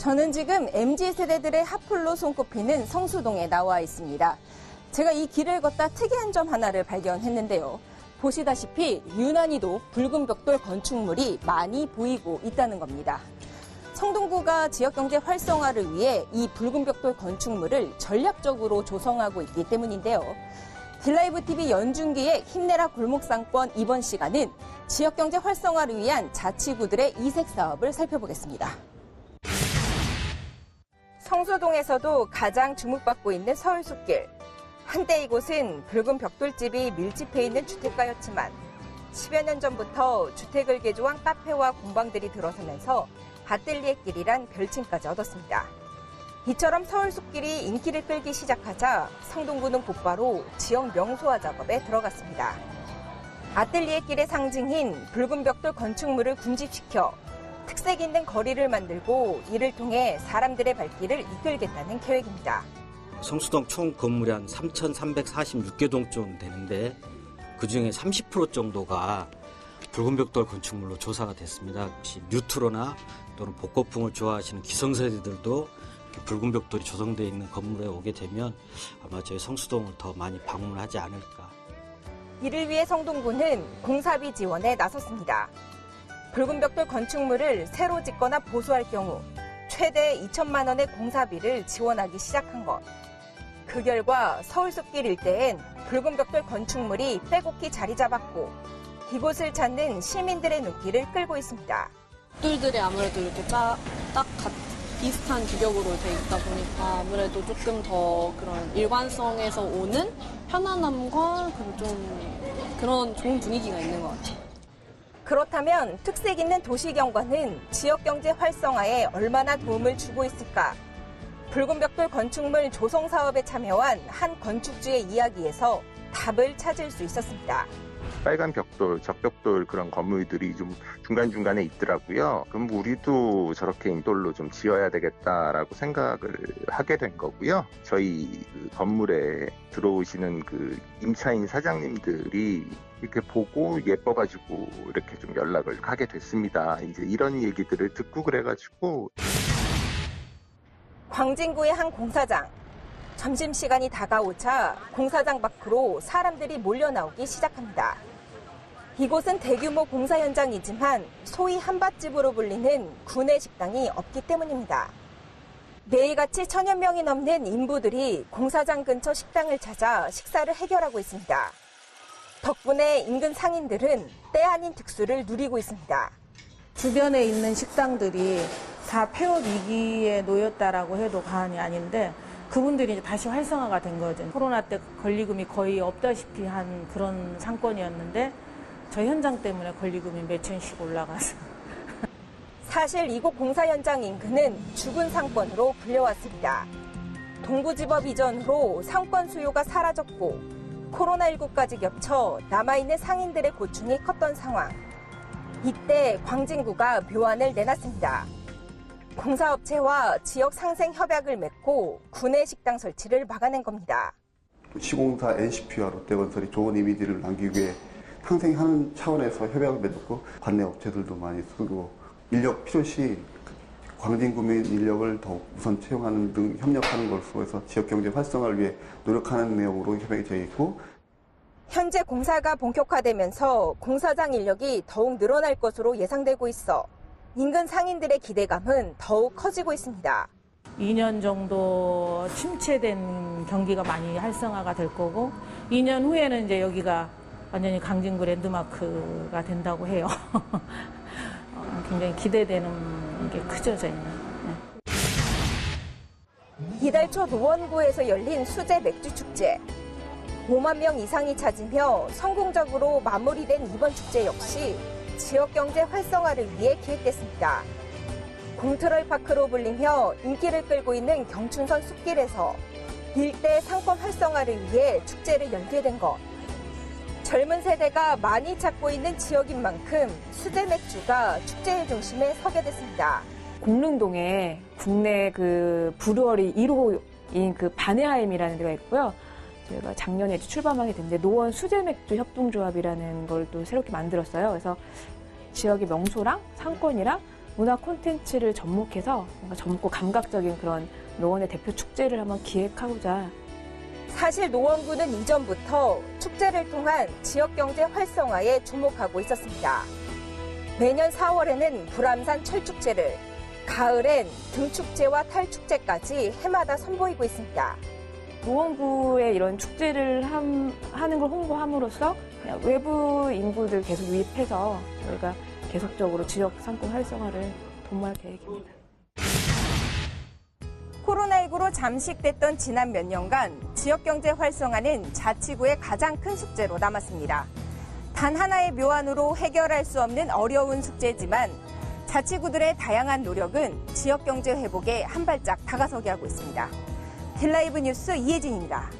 저는 지금 MZ 세대들의 핫플로 손꼽히는 성수동에 나와 있습니다. 제가 이 길을 걷다 특이한 점 하나를 발견했는데요. 보시다시피 유난히도 붉은 벽돌 건축물이 많이 보이고 있다는 겁니다. 성동구가 지역경제 활성화를 위해 이 붉은 벽돌 건축물을 전략적으로 조성하고 있기 때문인데요. 딜라이브 TV 연중기의 힘내라 골목상권 이번 시간은 지역경제 활성화를 위한 자치구들의 이색 사업을 살펴보겠습니다. 성수동에서도 가장 주목받고 있는 서울 숲길. 한때 이곳은 붉은 벽돌집이 밀집해 있는 주택가였지만 10여 년 전부터 주택을 개조한 카페와 공방들이 들어서면서 밭들리의 길이란 별칭까지 얻었습니다. 이처럼 서울 숲길이 인기를 끌기 시작하자 성동구는 곧바로 지역 명소화 작업에 들어갔습니다. 아뜰리에 길의 상징인 붉은 벽돌 건축물을 군집시켜 특색 있는 거리를 만들고 이를 통해 사람들의 발길을 이끌겠다는 계획입니다. 성수동 총 건물이 한 3,346개 동쯤 되는데 그 중에 30% 정도가 붉은 벽돌 건축물로 조사가 됐습니다. 혹시 뉴트로나 또는 복고풍을 좋아하시는 기성세대들도 붉은 벽돌이 조성되어 있는 건물에 오게 되면 아마 저희 성수동을 더 많이 방문하지 않을까. 이를 위해 성동구는 공사비 지원에 나섰습니다. 붉은 벽돌 건축물을 새로 짓거나 보수할 경우 최대 2천만 원의 공사비를 지원하기 시작한 것. 그 결과 서울숲길 일대엔 붉은 벽돌 건축물이 빼곡히 자리 잡았고 이곳을 찾는 시민들의 눈길을 끌고 있습니다. 벽돌들이 아무래도 이렇게 딱, 딱 같- 비슷한 규격으로 돼 있다 보니까 아무래도 조금 더 그런 일관성에서 오는 편안함과 그리고 좀 그런 좋은 분위기가 있는 것 같아요. 그렇다면 특색 있는 도시경관은 지역 경제 활성화에 얼마나 도움을 주고 있을까? 붉은 벽돌 건축물 조성 사업에 참여한 한 건축주의 이야기에서 답을 찾을 수 있었습니다. 빨간 벽돌, 적벽돌 그런 건물들이 좀 중간중간에 있더라고요. 그럼 우리도 저렇게 인돌로 좀 지어야 되겠다라고 생각을 하게 된 거고요. 저희 그 건물에 들어오시는 그 임차인 사장님들이 이렇게 보고 예뻐가지고 이렇게 좀 연락을 하게 됐습니다. 이제 이런 얘기들을 듣고 그래가지고 광진구의 한 공사장. 점심시간이 다가오자 공사장 밖으로 사람들이 몰려 나오기 시작합니다. 이곳은 대규모 공사 현장이지만 소위 한밭집으로 불리는 구내 식당이 없기 때문입니다. 매일같이 천여 명이 넘는 인부들이 공사장 근처 식당을 찾아 식사를 해결하고 있습니다. 덕분에 인근 상인들은 때 아닌 특수를 누리고 있습니다. 주변에 있는 식당들이 다 폐업 위기에 놓였다라고 해도 과언이 아닌데 그분들이 이제 다시 활성화가 된 거죠. 코로나 때 권리금이 거의 없다시피 한 그런 상권이었는데 저 현장 때문에 권리금이 몇 천씩 올라가서 사실 이곳 공사 현장 인근은 죽은 상권으로 불려왔습니다. 동구지법 이전으로 상권 수요가 사라졌고 코로나19까지 겹쳐 남아있는 상인들의 고충이 컸던 상황. 이때 광진구가 묘안을 내놨습니다. 공사업체와 지역 상생 협약을 맺고 구내 식당 설치를 막아낸 겁니다. 시공사 NCP와 롯데건설이 좋은 이미지를 남기기 위해 상생하는 차원에서 협약을 맺었고 관내 업체들도 많이 쓰고 인력 필요시 광진구민 인력을 더욱 우선 채용하는 등 협력하는 것으로 해서 지역경제 활성화를 위해 노력하는 내용으로 협약이 되어 있고 현재 공사가 본격화되면서 공사장 인력이 더욱 늘어날 것으로 예상되고 있어 인근 상인들의 기대감은 더욱 커지고 있습니다. 2년 정도 침체된 경기가 많이 활성화가 될 거고 2년 후에는 이제 여기가 완전히 강진구 랜드마크가 된다고 해요. 어, 굉장히 기대되는 게 크죠, 저희는. 네. 이달 초 노원구에서 열린 수제 맥주 축제. 5만 명 이상이 찾으며 성공적으로 마무리된 이번 축제 역시 지역 경제 활성화를 위해 기획됐습니다. 공트럴 파크로 불리며 인기를 끌고 있는 경춘선 숲길에서 일대 상권 활성화를 위해 축제를 열게 된 것. 젊은 세대가 많이 찾고 있는 지역인 만큼 수제 맥주가 축제의 중심에 서게 됐습니다. 공릉동에 국내 그 브루어리 1호인 그 바네하임이라는 데가 있고요. 저희가 작년에 출범하게 됐는데 노원 수제맥주 협동조합이라는 걸 또 새롭게 만들었어요. 그래서 지역의 명소랑 상권이랑 문화 콘텐츠를 접목해서 뭔가 젊고 감각적인 그런 노원의 대표 축제를 한번 기획하고자 사실 노원구는 이전부터 축제를 통한 지역 경제 활성화에 주목하고 있었습니다. 매년 4월에는 불암산 철축제를, 가을엔 등축제와 탈축제까지 해마다 선보이고 있습니다. 노원구의 이런 축제를 함- 하는 걸 홍보함으로써 그냥 외부 인구들 계속 유입해서 저희가 계속적으로 지역 상권 활성화를 도모할 계획입니다. 코로나19로 잠식됐던 지난 몇 년간 지역 경제 활성화는 자치구의 가장 큰 숙제로 남았습니다. 단 하나의 묘안으로 해결할 수 없는 어려운 숙제지만 자치구들의 다양한 노력은 지역 경제 회복에 한 발짝 다가서게 하고 있습니다. 딜라이브 뉴스 이혜진입니다.